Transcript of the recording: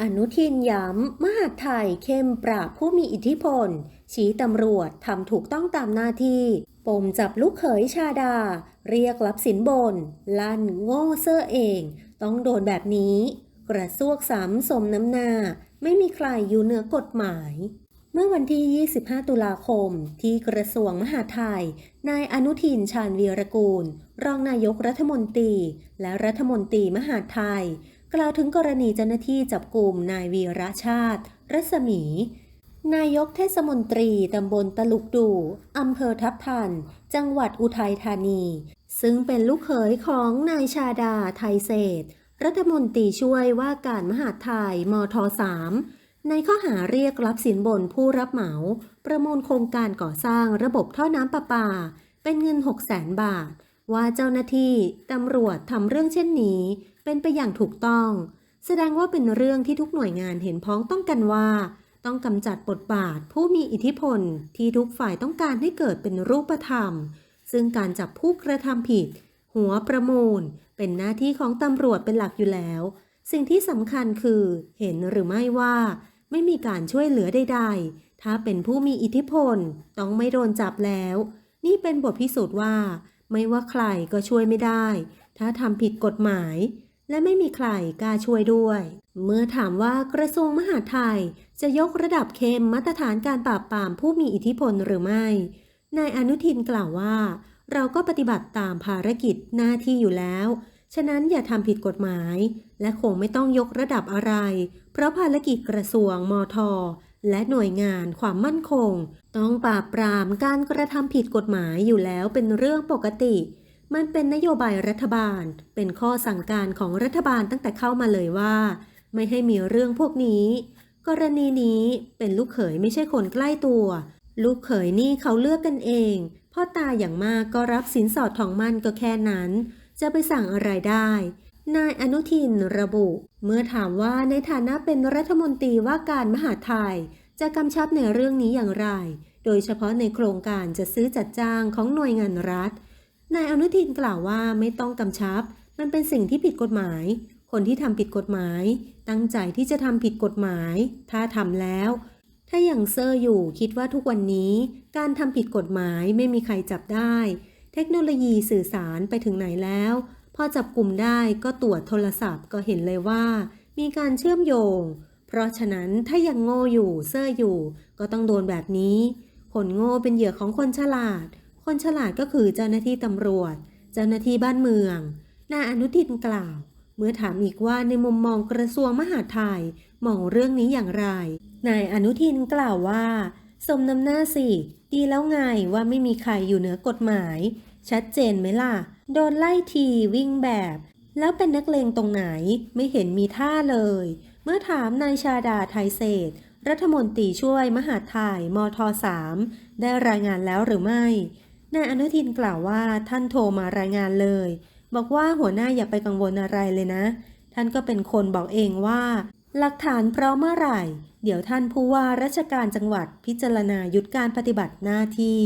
อนุทินย้ำมหาไทยเข้มปราบผู้มีอิทธิพล ชี้ตำรวจทำถูกต้องตามหน้าที่ ปมจับลูกเขยชาดา เรียกรับสินบน ลั่นโง่เซอเอง ต้องโดนแบบนี้ กระซวกซ้ำสมน้ำหน้า ไม่มีใครอยู่เหนือกฎหมาย เมื่อวันที่ 25 ตุลาคม ที่กระทรวงมหาดไทย นายอนุทินชาญวีรกูล รองนายกรัฐมนตรี และรัฐมนตรีมหาไทย กล่าวถึงกรณีเจ้าหน้าที่จับกลุ่มนายวีระชาติ รัศมี นายกเทศมนตรีตำบลตลุกดูอำเภอทับทัน จังหวัดอุทัยธานี ซึ่งเป็นลูกเขยของนายชาดาไทยเศรษฐ์รัฐมนตรีช่วยว่าการมหาดไทยมท3ในข้อหาเรียกรับสินบนผู้รับเหมา ประมูลโครงการก่อสร้างระบบท่อน้ำประปา เป็นเงิน 6 0 0 0 0 0 บาท ว่าเจ้าหน้าที่ตำรวจทำเรื่องเช่นนี้ เป็นไปอย่างถูกต้อง แสดงว่าเป็นเรื่องที่ทุกหน่วยงานเห็นพ้องต้องกันว่า ต้องกำจัดบทบาทผู้มีอิทธิพลที่ทุกฝ่ายต้องการให้เกิดเป็นรูปธรรม ซึ่งการจับผู้กระทำผิด หัวประมูล เป็นหน้าที่ของตำรวจเป็นหลักอยู่แล้ว สิ่งที่สำคัญคือเห็นหรือไม่ว่า ไม่มีการช่วยเหลือใดๆถ้าเป็นผู้มีอิทธิพลต้องไม่โดนจับแล้ว นี่เป็นบทพิสูจน์ว่า ไม่ว่าใครก็ช่วยไม่ได้ ถ้าทำผิดกฎหมาย และไม่มีใครกล้าช่วยด้วย เมื่อถามว่ากระทรวงมหาดไทยจะยกระดับเข้มมาตรฐานการปราบปรามผู้มีอิทธิพลหรือไม่ นายอนุทินกล่าวว่า เราก็ปฏิบัติตามภารกิจหน้าที่อยู่แล้ว ฉะนั้นอย่าทำผิดกฎหมาย และคงไม่ต้องยกระดับอะไร เพราะภารกิจกระทรวงมท และหน่วยงานความมั่นคง ต้องปราบปรามการกระทำผิดกฎหมายอยู่แล้วเป็นเรื่องปกติ มันเป็นนโยบายรัฐบาล เป็นข้อสั่งการของรัฐบาลตั้งแต่เข้ามาเลยว่า ไม่ให้มีเรื่องพวกนี้ กรณีนี้เป็นลูกเขยไม่ใช่คนใกล้ตัว ลูกเขยนี่เขาเลือกกันเอง พ่อตาอย่างมากก็รับสินสอดทองมั่นก็แค่นั้น จะไปสั่งอะไรได้ นายอนุทินระบุ เมื่อถามว่าในฐานะเป็นรัฐมนตรีว่าการมหาดไทย จะกำชับในเรื่องนี้อย่างไร โดยเฉพาะในโครงการจะซื้อจัดจ้างของหน่วยงานรัฐ นายอนุทินกล่าวว่าไม่ต้องกำชับ มันเป็นสิ่งที่ผิดกฎหมาย คนที่ทำผิดกฎหมาย ตั้งใจที่จะทำผิดกฎหมาย ถ้าทำแล้ว ถ้าอย่างเซอร์อยู่คิดว่าทุกวันนี้ การทำผิดกฎหมายไม่มีใครจับได้ เทคโนโลยีสื่อสารไปถึงไหนแล้ว พอจับกลุ่มได้ก็ตรวจโทรศัพท์ก็เห็นเลยว่า มีการเชื่อมโยง เพราะฉะนั้นถ้ายังโง่อยู่เซ่ออยู่ ก็ต้องโดนแบบนี้ คนโง่เป็นเหยื่อของคนฉลาด คนฉลาดก็คือเจ้าหน้าที่ตำรวจ เจ้าหน้าที่บ้านเมืองนายอนุทินกล่าว เมื่อถามอีกว่าในมุมมองกระทรวงมหาดไทยมองเรื่องนี้อย่างไร นายอนุทินกล่าวว่า สมน้ำหน้าสิ ดีแล้วไงว่าไม่มีใครอยู่เหนือกฎหมาย ชัดเจนไหมล่ะ โดนไล่ทีวิ่งแบบ แล้วเป็นนักเลงตรงไหนไม่เห็นมีท่าเลย เมื่อถามนายชาดาไทยเศรษฐรัฐมนตรีช่วยมหาไทยมท3ได้รายงานแล้วหรือไม่นายอนุทินกล่าวว่าท่านโทรมารายงานเลย บอกว่าหัวหน้าอย่าไปกังวลอะไรเลยนะ ท่านก็เป็นคนบอกเองว่า หลักฐานพร้อมเมื่อไหร่ เดี๋ยวท่านผู้ว่าราชการจังหวัดพิจารณายุดการปฏิบัติหน้าที่